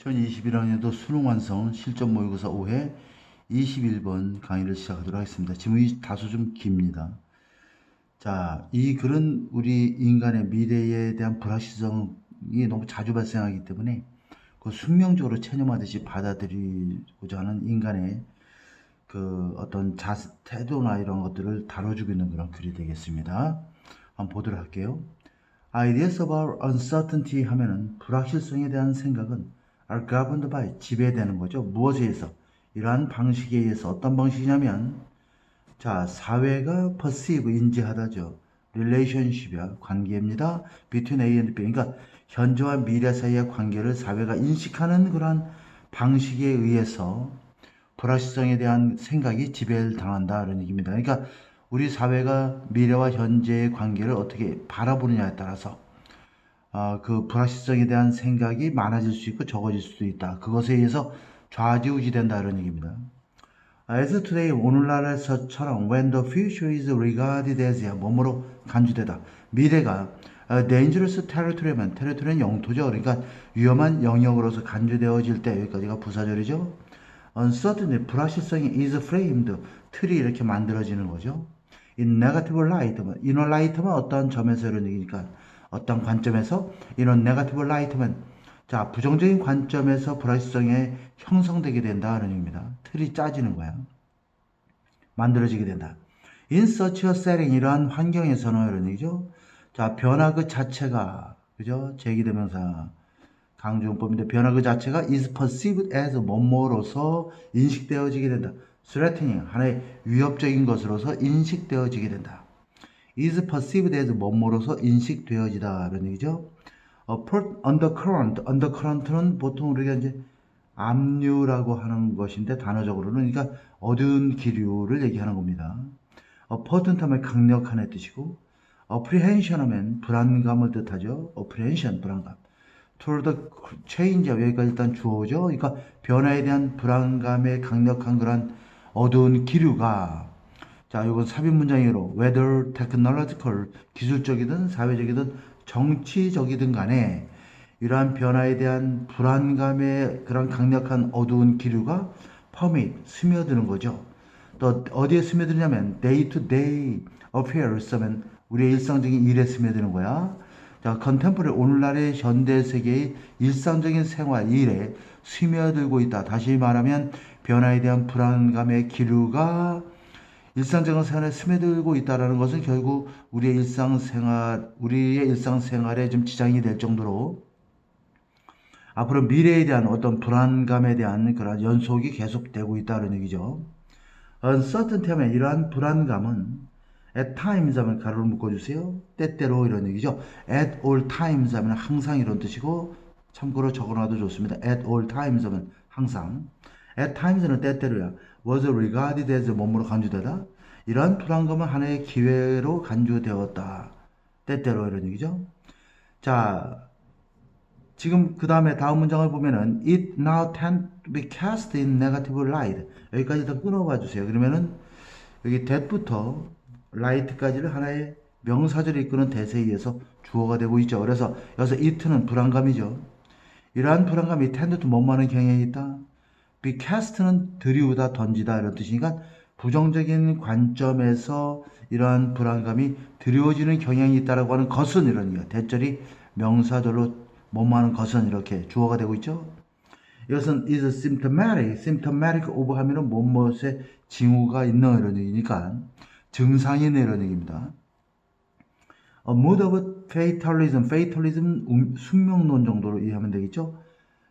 2021학년도 수능 완성 실전 모의고사 5회 21번 강의를 시작하도록 하겠습니다. 지문이 다소 좀 깁니다. 자, 이 글은 우리 인간의 미래에 대한 불확실성이 너무 자주 발생하기 때문에 그 숙명적으로 체념하듯이 받아들이고자 하는 인간의 그 어떤 자, 태도나 이런 것들을 다뤄주고 있는 그런 글이 되겠습니다. 한번 보도록 할게요. Ideas about uncertainty 하면은 불확실성에 대한 생각은 are governed by 지배되는 거죠. 무엇에 의해서? 이러한 방식에 의해서 어떤 방식이냐면 자 사회가 perceive 인지하다죠. relationship이야 관계입니다. between A and B 그러니까 현재와 미래 사이의 관계를 사회가 인식하는 그러한 방식에 의해서 불확실성에 대한 생각이 지배를 당한다는 얘기입니다. 그러니까 우리 사회가 미래와 현재의 관계를 어떻게 바라보느냐에 따라서 어, 그 불확실성에 대한 생각이 많아질 수 있고 적어질 수도 있다. 그것에 의해서 좌지우지 된다는 얘기입니다. As today, 오늘날에서처럼 when the future is regarded as 뭐뭐로 간주되다. 미래가 어, dangerous territory면 territory는 영토죠. 그러니까 위험한 영역으로서 간주되어질 때 여기까지가 부사절이죠. uncertainty 불확실성이 is framed 틀이 이렇게 만들어지는 거죠. in negative light면 inner light면 어떠한 점에서 이런 얘기니까 어떤 관점에서 이런 네가티브 라이트면 자 부정적인 관점에서 불확실성에 형성되게 된다는 얘기입니다. 틀이 짜지는 거야. 만들어지게 된다. A setting 이러한 환경에서는 이런 얘기죠. 자 변화 그 자체가 그죠 제기대명사 강조용법인데 변화 그 자체가 is perceived as 뭐뭐로서 인식되어지게 된다. threatening 하나의 위협적인 것으로서 인식되어지게 된다. Is perceived as 뭐뭐로서 인식되어지다 라는 얘기죠. 어, undercurrent, undercurrent는 보통 우리가 이제 압류라고 하는 것인데 단어적으로는 그러니까 어두운 기류를 얘기하는 겁니다. 어, potent 하면 강력한의 뜻이고 apprehension 하면 불안감을 뜻하죠. apprehension, 불안감. toward change, 여기까지 일단 주어죠. 그러니까 변화에 대한 불안감의 강력한 그런 어두운 기류가 자, 이건 삽입 문장으로 whether technological 기술적이든 사회적이든 정치적이든 간에 이러한 변화에 대한 불안감의 그런 강력한 어두운 기류가 permeate 스며드는 거죠. 또 어디에 스며드냐면 day to day affairs 하면 우리의 일상적인 일에 스며드는 거야. 자, 컨템포리 오늘날의 현대 세계의 일상적인 생활 일에 스며들고 있다. 다시 말하면 변화에 대한 불안감의 기류가 일상적인 생활에 스며들고 있다는 것은 결국 우리의 일상생활, 우리의 일상생활에 좀 지장이 될 정도로 앞으로 미래에 대한 어떤 불안감에 대한 그런 연속이 계속되고 있다는 얘기죠. uncertainty 하면 이러한 불안감은 at times 하면 가로를 묶어주세요. 때때로 이런 얘기죠. at all times 하면 항상 이런 뜻이고 참고로 적어놔도 좋습니다. at all times 하면 항상. At times는 때때로야. was regarded as 몸으로 간주되다. 이러한 불안감은 하나의 기회로 간주되었다. 때때로 이런 얘기죠. 자, 지금 그 다음에 다음 문장을 보면은 it now tend to be cast in negative light. 여기까지 다 끊어봐 주세요. 그러면은 여기 that부터 light까지를 하나의 명사절이 이끄는 대세에 의해서 주어가 되고 있죠. 그래서 여기서 it는 불안감이죠. 이러한 불안감이 tend to 뭐뭐하는 경향이 있다. Be cast는 들이우다 던지다 이런 뜻이니까 부정적인 관점에서 이러한 불안감이 드리워지는 경향이 있다라고 하는 것은 이런 거 대절이 명사절로 뭐뭐하는 것은 이렇게 주어가 되고 있죠. 이것은 is symptomatic, symptomatic of 하면은 뭐뭐의 징후가 있는 이런 얘기니까 증상이 이런 얘기입니다. A mood of fatalism, fatalism 음, 숙명론 정도로 이해하면 되겠죠.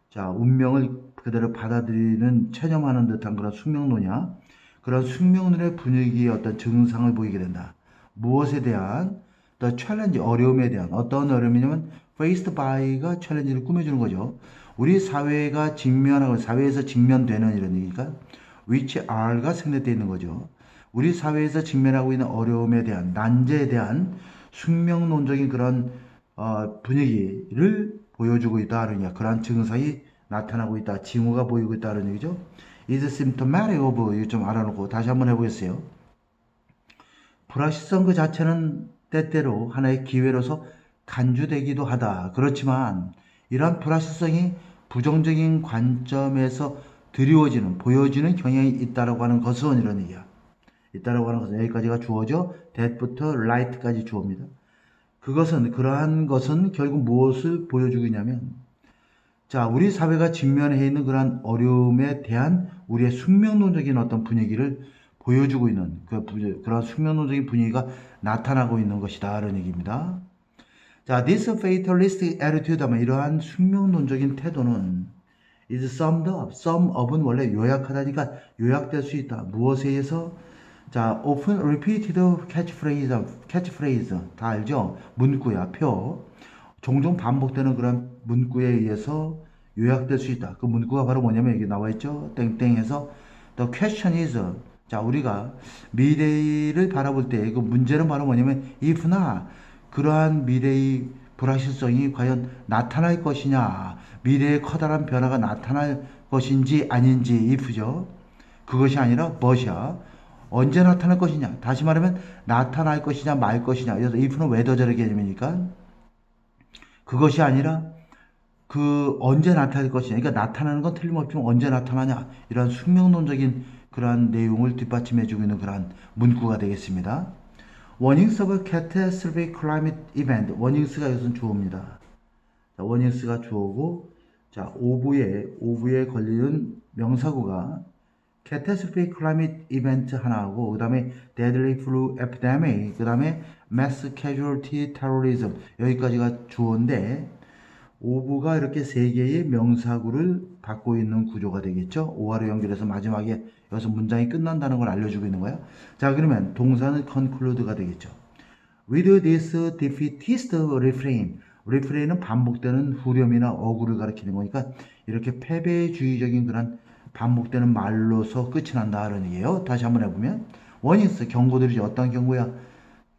자, 운명을 그대로 받아들이는 체념하는 듯한 그런 숙명론이야. 그런 숙명론의 분위기의 어떤 증상을 보이게 된다. 무엇에 대한 the challenge 어려움에 대한 어떤 어려움이냐면 faced by가 챌린지를 꾸며주는 거죠. 우리 사회가 직면하고 사회에서 직면되는 이런 얘기니까 which are가 생략되어 있는 거죠. 우리 사회에서 직면하고 있는 어려움에 대한 난제에 대한 숙명론적인 그런 어, 분위기를 보여주고 있다는 그런 증상이 나타나고 있다. 징후가 보이고 있다는 얘기죠. is symptomatic of 이거 좀 알아놓고 다시 한번 해보겠어요. 불확실성 그 자체는 때때로 하나의 기회로서 간주되기도 하다. 그렇지만 이러한 불확실성이 부정적인 관점에서 드리워지는 보여지는 경향이 있다라고 하는 것은 이런 얘기야. 있다라고 하는 것은 여기까지가 주어져 that부터 right까지 주어입니다. 그것은 그러한 것은 결국 무엇을 보여주고 있냐면 자 우리 사회가 직면해 있는 그러한 어려움에 대한 우리의 숙명론적인 어떤 분위기를 보여주고 있는 그 부- 그런 숙명론적인 분위기가 나타나고 있는 것이다 라는 얘기입니다. 자, this fatalistic attitude 하면 이러한 숙명론적인 태도는 is summed up. sum up은 원래 요약하다니까 요약될 수 있다. 무엇에 의해서? 자, often repeated catchphrase, catchphrase 다 알죠? 문구야, 표. 종종 반복되는 그런 문구에 의해서 요약될 수 있다. 그 문구가 바로 뭐냐면 여기 나와 있죠? 땡땡해서 the question is 자, 우리가 미래를 바라볼 때 그 문제는 바로 뭐냐면 if나 그러한 미래의 불확실성이 과연 나타날 것이냐, 미래의 커다란 변화가 나타날 것인지 아닌지 if죠. 그것이 아니라 뭐이야 언제 나타날 것이냐. 다시 말하면 나타날 것이냐 말 것이냐. 그래서 if는 웨더절의 개념이니까 그것이 아니라 그 언제 나타날 것이냐. 그러니까 나타나는 건 틀림없지만 언제 나타나냐. 이런 숙명론적인 그러한 내용을 뒷받침해주고 있는 그러한 문구가 되겠습니다. Of a catastrophic climate event. warnings가 이것은 주어입니다. 자, warnings가 주어고, 자, 오부에, 오부에 걸리는 명사구가 catastrophic climate event 하나하고, 그 다음에 deadly flu epidemic, 그 다음에 mass casualty terrorism. 여기까지가 주어인데, 오부가 이렇게 세 개의 명사구를 갖고 있는 구조가 되겠죠. 오화로 연결해서 마지막에 여기서 문장이 끝난다는 걸 알려주고 있는 거야. 자, 그러면 동사는 conclude가 되겠죠. With this defeatist refrain. refrain은 반복되는 후렴이나 어구를 가리키는 거니까 이렇게 패배주의적인 그런 반복되는 말로서 끝이 난다 하는 얘기예요. 다시 한번 해보면 원인스 경고들이죠. 어떤 경고야?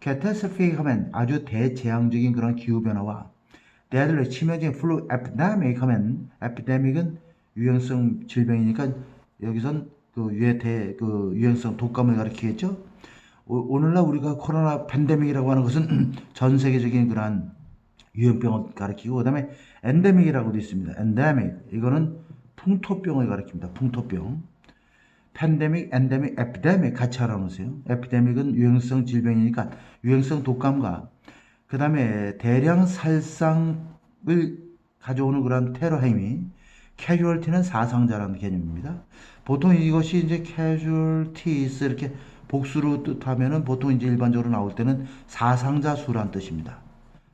catastrophic 하면 아주 대재앙적인 그런 기후변화와 대들의 치명적인 플루 에피데믹 하면 에피데믹은 유행성 질병이니까 여기선 그 유해 대 그 유행성 독감을 가리키겠죠. 오- 오늘날 우리가 코로나 팬데믹이라고 하는 것은 전 세계적인 그러한 유행병을 가리키고 그다음에 엔데믹이라고도 있습니다. 엔데믹 이거는 풍토병을 가리킵니다. 풍토병. 팬데믹, 엔데믹, 에피데믹 같이 알아놓으세요. 에피데믹은 유행성 질병이니까 유행성 독감과 그 다음에 대량 살상을 가져오는 그런 테러 행위, 캐주얼티는 사상자라는 개념입니다. 보통 이것이 이제 캐주얼티스 이렇게 복수로 뜻하면은 보통 이제 일반적으로 나올 때는 사상자 수란 뜻입니다.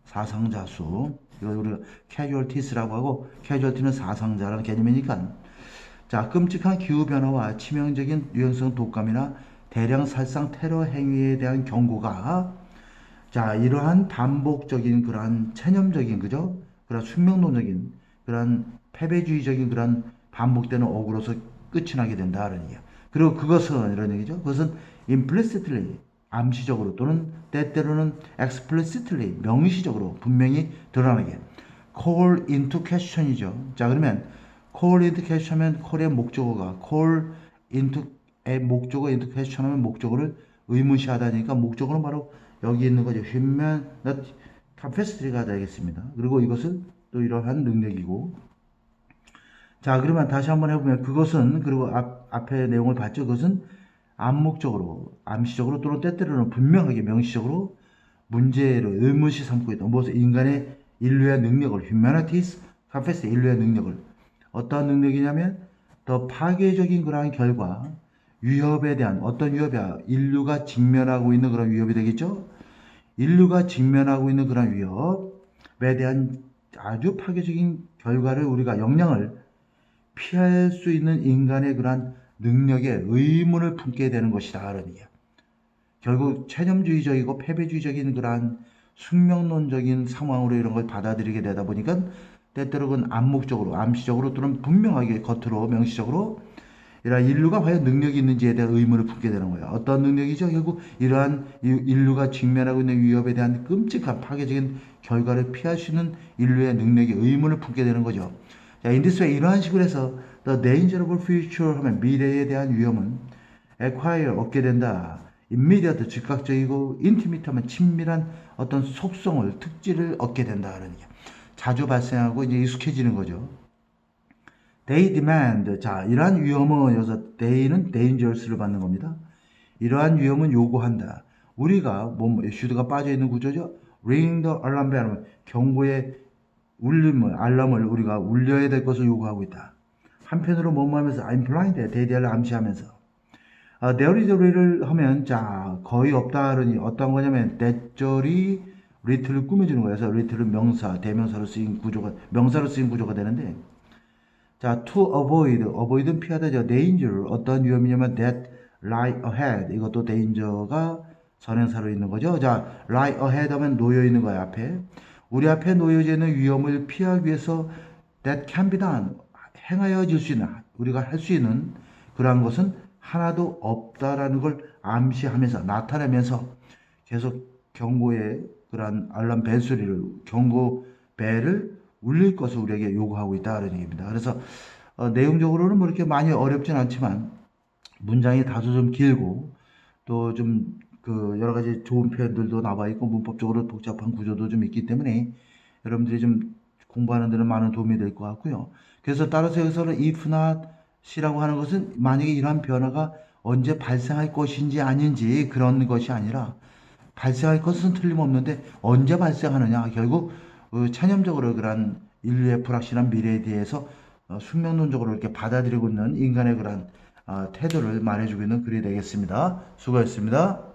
사상자 수. 이거 우리가 캐주얼티스라고 하고 캐주얼티는 사상자라는 개념이니까 자, 끔찍한 기후변화와 치명적인 유행성 독감이나 대량 살상 테러 행위에 대한 경고가 자, 이러한 반복적인 그러한 체념적인 그죠? 그런 숙명론적인 그런 패배주의적인 그런 반복되는 억으로서 끝이 나게 된다는 얘기야. 그리고 그것은 이런 얘기죠. 그것은 implicitly 암시적으로 또는 때때로는 explicitly 명시적으로 분명히 드러나게 call into question이죠. 자, 그러면 call into question 하면 call의 목적어가 call into의 목적어 into question 하면 목적어를 의문시하다니까 목적어는 바로 여기 있는 거죠. human not capacity가 되겠습니다. 그리고 이것은 또 이러한 능력이고 자 그러면 다시 한번 해보면 그것은 그리고 앞, 앞에 내용을 봤죠. 그것은 암묵적으로 암시적으로 또는 때때로는 분명하게 명시적으로 문제를 의문시 삼고 있다. 무엇을 인간의 인류의 능력을 humanities capacity 인류의 능력을 어떠한 능력이냐면 더 파괴적인 그러한 결과 위협에 대한 어떤 위협이야 인류가 직면하고 있는 그런 위협이 되겠죠. 인류가 직면하고 있는 그런 위협에 대한 아주 파괴적인 결과를 우리가 영향을 피할 수 있는 인간의 그러한 능력에 의문을 품게 되는 것이다. 얘기야. 결국 체념주의적이고 패배주의적인 그러한 숙명론적인 상황으로 이런 걸 받아들이게 되다 보니까 때때로는 암묵적으로, 암시적으로 또는 분명하게 겉으로 명시적으로 이러한 인류가 과연 능력이 있는지에 대한 의문을 품게 되는 거예요. 어떤 능력이죠? 결국 이러한 이 인류가 직면하고 있는 위협에 대한 끔찍한 파괴적인 결과를 피할 수 있는 인류의 능력에 의문을 품게 되는 거죠. 자, 인디스에 이러한 식으로 해서 the danger of future 하면 미래에 대한 위험은 acquire 얻게 된다. immediate 즉각적이고 intimate 하면 친밀한 어떤 속성을 특질을 얻게 된다는 게 자주 발생하고 이제 익숙해지는 거죠. They demand. 자, 이러한 위험은 여기서 they는 dangerous를 받는 겁니다. 이러한 위험은 요구한다. 우리가 뭐 should가 빠져 있는 구조죠. ring the alarm bell. 경고의 울림을 알람을 우리가 울려야 될 것을 요구하고 있다. 한편으로 뭐뭐하면서 I'm blind. 대대를 암시하면서 아, there is little 하면 자 거의 없다르니 어떤 거냐면 대절이 little을 꾸며주는 거예요. 그래서 little은 명사, 대명사로 쓰인 구조가 명사로 쓰인 구조가 되는데 자 to avoid, avoid은 피하다죠. danger. 어떤 위험이냐면 that lie ahead. 이것도 danger가 선행사로 있는 거죠. 자 lie ahead 하면 놓여 있는 거예요 앞에. 우리 앞에 놓여져 있는 위험을 피하기 위해서 that can be done. 행하여질 수 있는 우리가 할 수 있는 그러한 것은 하나도 없다라는 걸 암시하면서 나타내면서 계속 경고의 그러한 알람 벨 소리를 경고 벨을 울릴 것을 우리에게 요구하고 있다는 얘기입니다. 그래서 어, 내용적으로는 뭐 이렇게 많이 어렵진 않지만 문장이 다소 좀 길고 또 좀 그 여러 가지 좋은 표현들도 나와 있고 문법적으로 복잡한 구조도 좀 있기 때문에 여러분들이 좀 공부하는 데는 많은 도움이 될 것 같고요. 그래서 따라서 여기서는 if not 이라고 하는 것은 만약에 이러한 변화가 언제 발생할 것인지 아닌지 그런 것이 아니라 발생할 것은 틀림없는데 언제 발생하느냐 결국 어, 체념적으로 그러한 인류의 불확실한 미래에 대해서 어, 숙명론적으로 이렇게 받아들이고 있는 인간의 그러한 아, 태도를 말해주고 있는 글이 되겠습니다. 수고했습니다.